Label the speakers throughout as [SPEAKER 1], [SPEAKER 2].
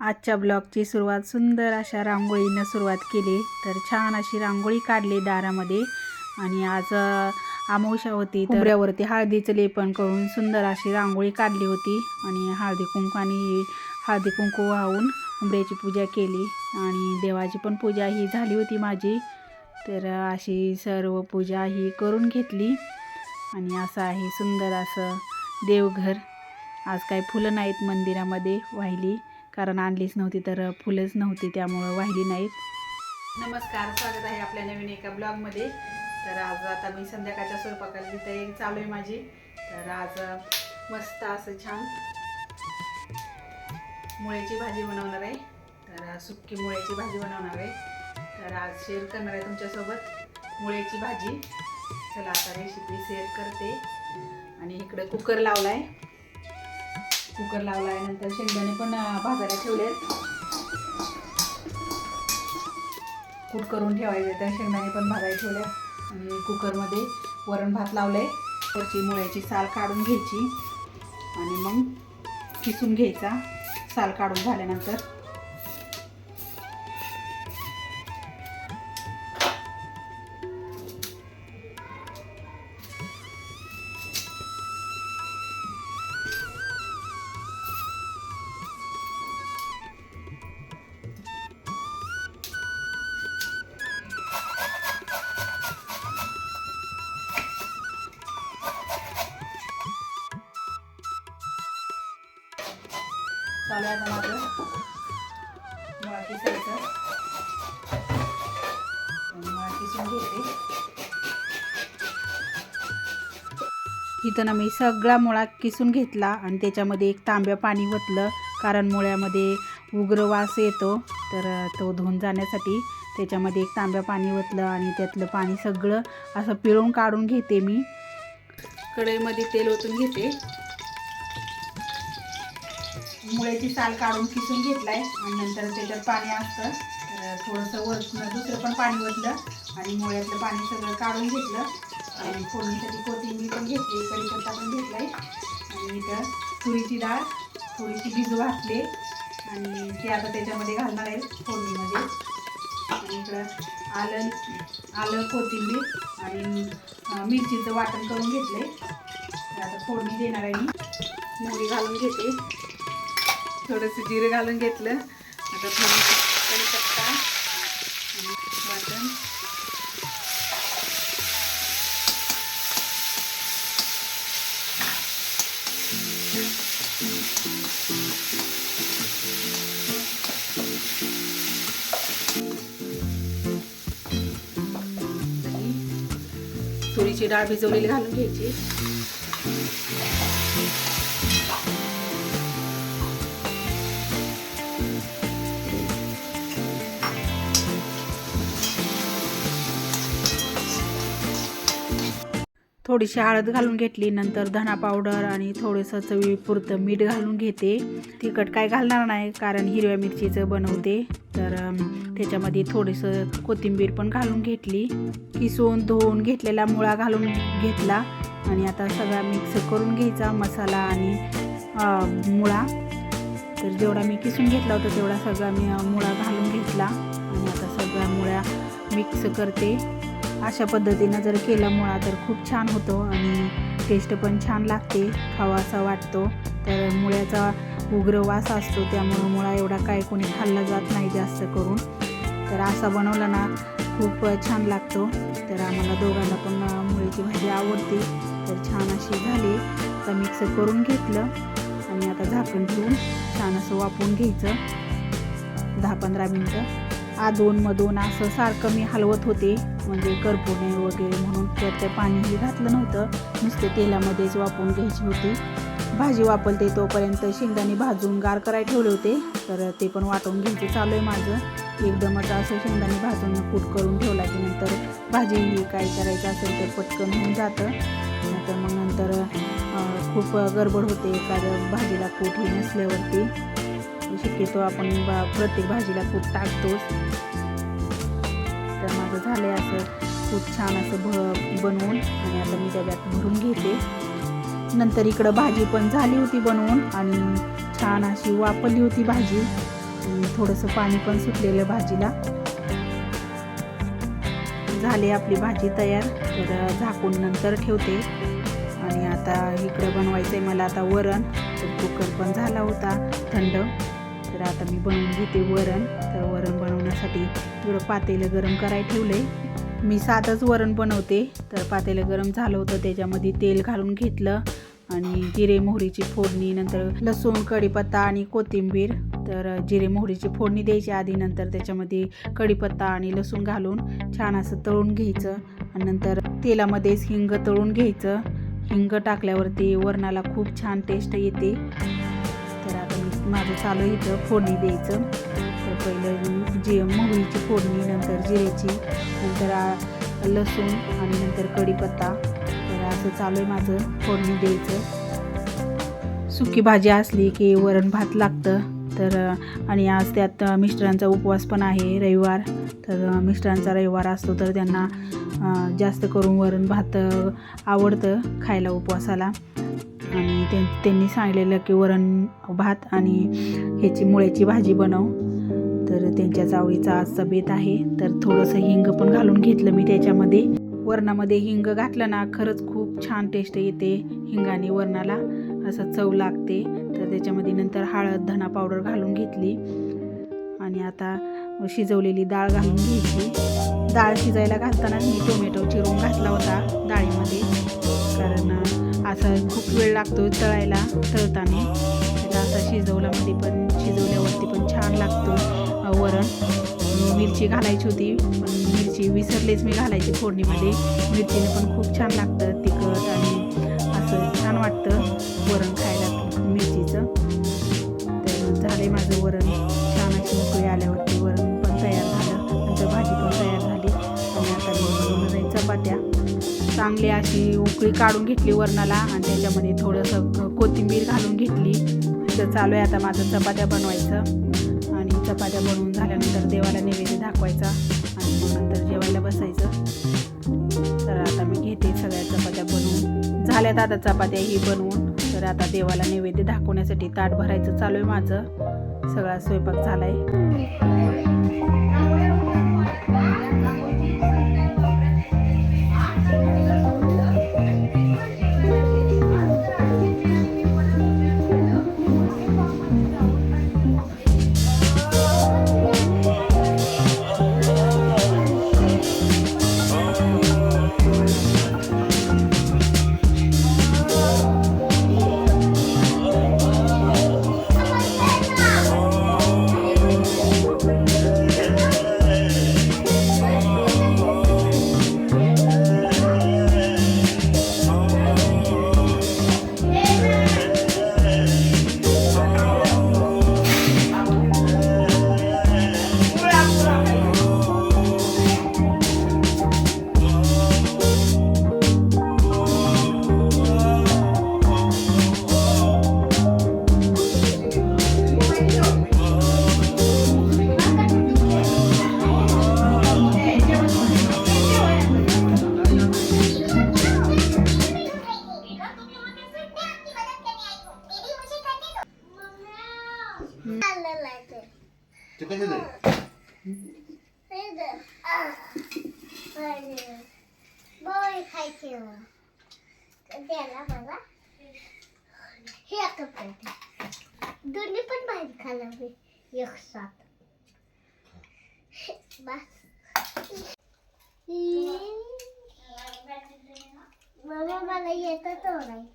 [SPEAKER 1] आजच्या ब्लॉगची सुरुवात सुंदर अशा रांगोळीनं सुरुवात केली. तर छान अशी रांगोळी काढली दारामध्ये. आणि आज आमोशा होती तर हळदीचं लेपन करून सुंदर अशी रांगोळी काढली होती. आणि हळदी कुंकाने हळदी कुंकू वाहून उंबऱ्याची पूजा केली. आणि देवाची पण पूजा ही झाली होती माझी. तर अशी सर्व पूजा ही करून घेतली. आणि असं आहे सुंदर असं देवघर. आज काही फुलं नाहीत मंदिरामध्ये वाहिली. कारण आणलीच नव्हती तर फुलंच नव्हती त्यामुळं वाहिली नाहीत. नमस्कार स्वागत आहे आपल्या नवीन एका ब्लॉगमध्ये. तर आज आता मी संध्याकाळच्या स्वयंपाकाची तयारी चालू आहे माझी. तर आज मस्त असं छान मुळ्याची भाजी बनवणार आहे. तर सुक्की मुळ्याची भाजी बनवणार आहे. तर आज शेअर करणार आहे तुमच्यासोबत मुळ्याची भाजी. चला आता रेसिपी शेअर करते. आणि इकडं कुकर लावला आहे कुकर लावला आहे नंतर शेंगदाणे पण भाजायला भाजायला आहेत कूट करून ठेवायचे तर शेंगदाणे पण भाजायला ठेवले आणि कुकरमध्ये वरण भात लावलं आहे त्याची मुळ्याची साल काढून घ्यायची. आणि मग किसून घ्यायचा. साल काढून झाल्यानंतर चालू आहे माझं मुळा किसायचं मुळा किसून घेते. इथं ना मी सगळा मुळा किसून घेतला आणि त्याच्यामध्ये एक तांब्या पाणी ओतलं कारण मुळ्यामध्ये उग्र वास येतो. तर तो धुवून जाण्यासाठी त्याच्यामध्ये एक तांब्या पाणी ओतलं आणि त्यातलं पाणी सगळं असं पिळून काढून घेते मी. कढईमध्ये तेल ओतून घेते. मुळ्याची साल काढून किसून घेतलाय आणि नंतर त्याच्यात पाणी असतं. तर थोडंसं वर दुसरं पण पाणी वरलं आणि मुळ्यातलं पाणी सगळं काढून घेतलं. आणि फोडणीसाठी कोथिंबीर पण घेतली कढीपत्ता पण घेतलाय. आणि इथं तुरीची डाळ थोडीशी भिजू घातली आणि ती आता त्याच्यामध्ये घालणार आहे फोडणीमध्ये. आणि इकडं आलं आलं कोथिंबीर आणि मिरचीचं वाटण करून घेतलंय. आहे आता फोडणी देणार आहे मी. मोहरी घालून घेते. थोडंसं जिरं घालून घेतलं. आता थोडंसं कढीपत्ता शकता वाटण तुरीची डाळ भिजवलेली घालून घ्यायची. थोडीशी हळद घालून घेतली नंतर धना पावडर आणि थोडंसं चवीपुरतं मीठ घालून घेते. तिखट काय घालणार नाही कारण हिरव्या मिरचीचं बनवते. तर त्याच्यामध्ये थोडंसं कोथिंबीर पण घालून घेतली. किसून धुवून घेतलेला मुळा घालून घेतला. आणि आता सगळा मिक्स करून घ्यायचा मसाला आणि मुळा. तर जेवढा मी किसून घेतला होता तेवढा सगळा मी मुळा घालून घेतला. आणि आता सगळ्या मुळ्या मिक्स करते. अशा पद्धतीनं जर केला मुळा तर खूप छान होतो आणि टेस्ट पण छान लागते खावासा वाटतो. तर मुळ्याचा उग्र वास असतो त्यामुळं मुळा एवढा काय कोणी खाल्ला जात नाही जास्त करून. तर असा बनवला ना खूप छान लागतो. तर आम्हाला दोघांना पण अं, मुळ्याची भाजी आवडते. तर छान अशी झाली. तर मिक्स करून घेतलं आणि आता झाकण ठेवून छान असं वापरून घ्यायचं. दहा पंधरा मिनटं. आदोन मधून असं सारखं मी हलवत होते. म्हणजे करपू नये वगैरे म्हणून तर ते पाणीही घातलं नव्हतं. नुसते तेलामध्येच वापरून घ्यायची होती. भाजी वापरते तोपर्यंत शेंगदाणे भाजून गार करायला ठेवले होते. तर ते पण वाटून घ्यायचं चालू आहे माझं. एकदमच असं शेंगदाणे भाजून कूट करून ठेवला की नंतर भाजी ही काय करायचं असेल तर पटकन होऊन जातं. नंतर मग नंतर खूप गडबड होते. कारण भाजीला कूट ही नसल्यावरती. शक्यतो आपण बा प्रत्येक भाजीला कूट टाकतोच. तर माझं झालं आहे असं खूप छान असं भ बनवून आणि आता मी डब्यात भरून घेते. नंतर इकडं भाजी पण झाली होती बनवून आणि छान अशी वापरली होती भाजी. थोडंसं पाणी पण सुटलेलं भाजीला. झाली आपली भाजी तयार. तर झाकून नंतर ठेवते. आणि आता इकडं बनवायचं आहे मला आता वरण. तर कुकर पण झाला होता थंड. तर आता मी बनवून घेते वरण. तर वरण बनवण्यासाठी थोडं पातेलं गरम करायला ठेवलं आहे मी साधंच वरण बनवते. तर पातेलं गरम झालं होतं त्याच्यामध्ये तेल घालून घेतलं आणि जिरे मोहरीची फोडणी नंतर लसूण कढीपत्ता आणि कोथिंबीर. तर जिरे मोहरीची फोडणी द्यायची आधी नंतर त्याच्यामध्ये कढीपत्ता आणि लसूण घालून छान असं तळून घ्यायचं. आणि नंतर तेलामध्येच हिंग तळून घ्यायचं. हिंग टाकल्यावरती वरणाला खूप छान टेस्ट येते. तर आता माझं चालू इथं फोडणी द्यायचं. पहिलं जे मोहरीची फोडणी नंतर जिरेची नंतर लसूण आणि नंतर कढीपत्ता. तर असं चालू आहे माझं फोडणी द्यायचं. सुकी भाजी असली की वरण भात लागतं. तर आणि आज त्यात मिस्टरांचा उपवास पण आहे रविवार. तर मिस्टरांचा रविवार असतो तर त्यांना जास्त करून वरण भात आवडतं खायला उपवासाला. आणि त्यां त्यांनी सांगितलेलं की वरण भात आणि ह्याची मुळ्याची भाजी बनव. तर त्यांच्या जावळीचा आज बेत आहे. तर थोडंसं हिंग पण घालून घेतलं मी त्याच्यामध्ये. वरणामध्ये हिंग घातलं ना खरंच खूप छान टेस्ट येते हिंगाने वरणाला. असं चव लागते. तर त्याच्यामध्ये नंतर हळद धना पावडर घालून घेतली. आणि आता शिजवलेली डाळ घालून घ्यायची. डाळ शिजायला घालताना मी टोमॅटो चिरून घातला होता डाळीमध्ये. कारण असा असं खूप वेळ लागतो तळायला तळताना. त्याला असं शिजवल्यामध्ये पण शिजवल्यावरती पण छान लागतो वरण. मिरची घालायची होती. पण मिरची विसरलेच मी घालायची फोडणीमध्ये. मिरचीने पण खूप छान लागतं तिखट आणि असं छान वाटतं वरण खायला मिरचीचं. तर झाले माझं वरण. छान अशी उकळी आल्यावरती वरण पण तयार झालं. नंतर भाजी पण तयार झाली. आणि आता मी बनवून जाईल चपात्या. चांगली अशी उकळी काढून घेतली वरणाला आणि त्याच्यामध्ये थोडंसं कोथिंबीर घालून घेतली. तर चालू आहे. आता माझं चपात्या बनवायचं. आणि चपात्या बनवून झाल्यानंतर देवाला नैवेद्य दाखवायचा. आणि मग नंतर जेवायला बसायचं. तर आता मी घेते सगळ्या चपात्या बनवून. झाल्यात आता चपात्या ही बनवून. तर आता देवाला नैवेद्य दाखवण्यासाठी ताट भरायचं चालू आहे माझं. सगळा स्वयंपाक
[SPEAKER 2] झाला आहे
[SPEAKER 3] बोय खायचे त्याला मला हे कपडे दोन्ही पण भाजी खाल्लं मी एक साथ बस मामा मला येतं तो नाही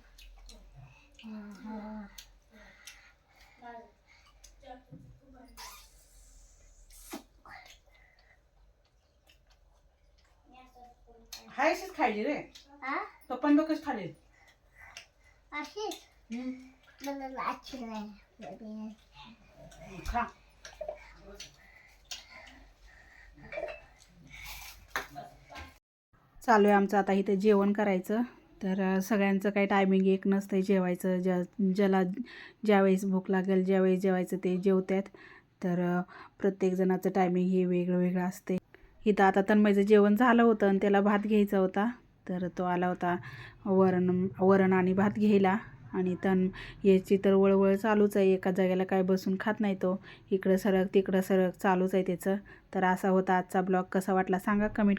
[SPEAKER 1] हाय अशीच खायची रे.
[SPEAKER 3] हा
[SPEAKER 1] पप्पान डोकंच खाले.
[SPEAKER 3] अशीच? मला अच्छी नाही.
[SPEAKER 1] खा. चालू आहे आमचं आता इथं जेवण करायचं. तर सगळ्यांचं काही टायमिंग एक नसतं जेवायचं. ज्या ज्याला ज्यावेळेस भूक लागेल ज्यावेळेस जेवायचं ते जेवतात तर अं, प्रत्येकजणाचं टायमिंग हे वेगळं वेगळं असते इथं आता तन्मयचं जेवण झालं होतं आणि त्याला भात घ्यायचा होता. तर तो आला होता वरण वरण आणि भात घ्यायला. आणि तन याची तर वळवळ चालूच आहे. एका जागेला काय बसून खात नाही तो. इकडं सरक तिकडं सरक चालूच आहे त्याचं. तर असा होता आजचा ब्लॉग. कसा वाटला सांगा कमेंट